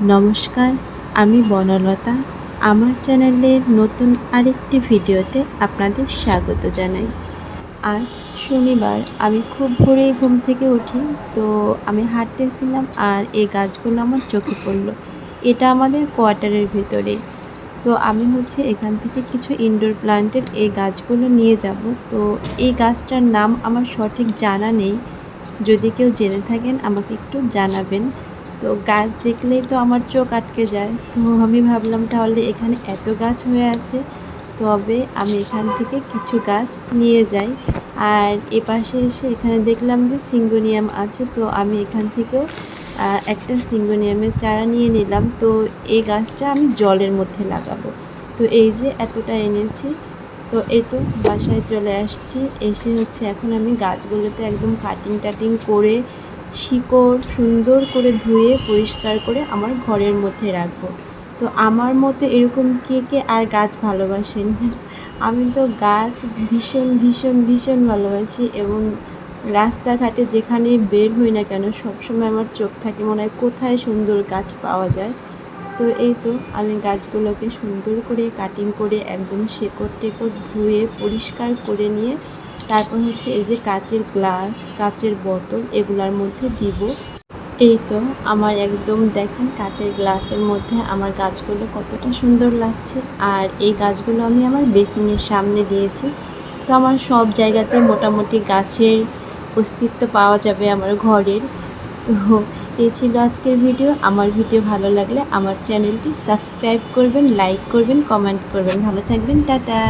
নমস্কার, আমি বনলতা। আমার চ্যানেলের নতুন আরেকটি ভিডিওতে আপনাদের স্বাগত জানাই। আজ শনিবার, আমি খুব ভোরেই ঘুম থেকে উঠি, তো আমি হাঁটতেছিলাম আর এই গাছগুলো আমার চোখে পড়ল। এটা আমাদের কোয়ার্টারের ভিতরে। তো আমি হচ্ছে এখান থেকে কিছু ইনডোর প্লান্টের এই গাছগুলো নিয়ে যাব। তো এই গাছটার নাম আমার সঠিক জানা নেই। যদি কেউ জেনে থাকেন, আমাকে একটু জানাবেন। তো গাছ দেখলেই তো আমার চোখ আটকে যায়। তো আমি ভাবলাম তাহলে এখানে এত গাছ হয়ে আছে, তবে আমি এখান থেকে কিছু গাছ নিয়ে যাই। আর এপাশে এসে এখানে দেখলাম যে সিঙ্গোনিয়াম আছে, তো আমি এখান থেকেও একটা সিঙ্গোনিয়ামের চারা নিয়ে নিলাম। তো এই গাছটা আমি জলের মধ্যে লাগাবো। তো এই যে এতটা এনেছি তো এই তো বাসায় চলে আসছি। এসে হচ্ছে এখন আমি গাছগুলোতে একদম কাটিং টাটিং করে শিকড় সুন্দর করে ধুয়ে পরিষ্কার করে আমার ঘরের মধ্যে রাখব। তো আমার মতে এরকম কে কে আর গাছ ভালোবাসেন? আমি তো গাছ ভীষণ ভীষণ ভীষণ ভালোবাসি এবং রাস্তাঘাটে যেখানে বের হই না কেন সবসময় আমার চোখ থাকে মনে হয় কোথায় সুন্দর গাছ পাওয়া যায়। তো এই তো আমি গাছগুলোকে সুন্দর করে কাটিং করে একদম শেকড় টেকড় ধুয়ে পরিষ্কার করে নিয়ে তারপর হচ্ছে এই যে কাচের গ্লাস কাচের বোতল এগুলার মধ্যে দিব। এই তো আমার একদম দেখেন কাচের গ্লাসের মধ্যে আমার গাছগুলো কতটা সুন্দর লাগছে। আর এই গাছগুলো আমি আমার বেসিনের সামনে দিয়েছি। তো আমার সব জায়গাতে মোটামুটি গাছের অস্তিত্ব পাওয়া যাবে আমার ঘরের। তো এই আজকের ভিডিও। আমার ভিডিও ভালো লাগলে আমার চ্যানেলটি সাবস্ক্রাইব করবেন, লাইক করবেন, কমেন্ট করবেন। ভালো থাকবেন, টাটা।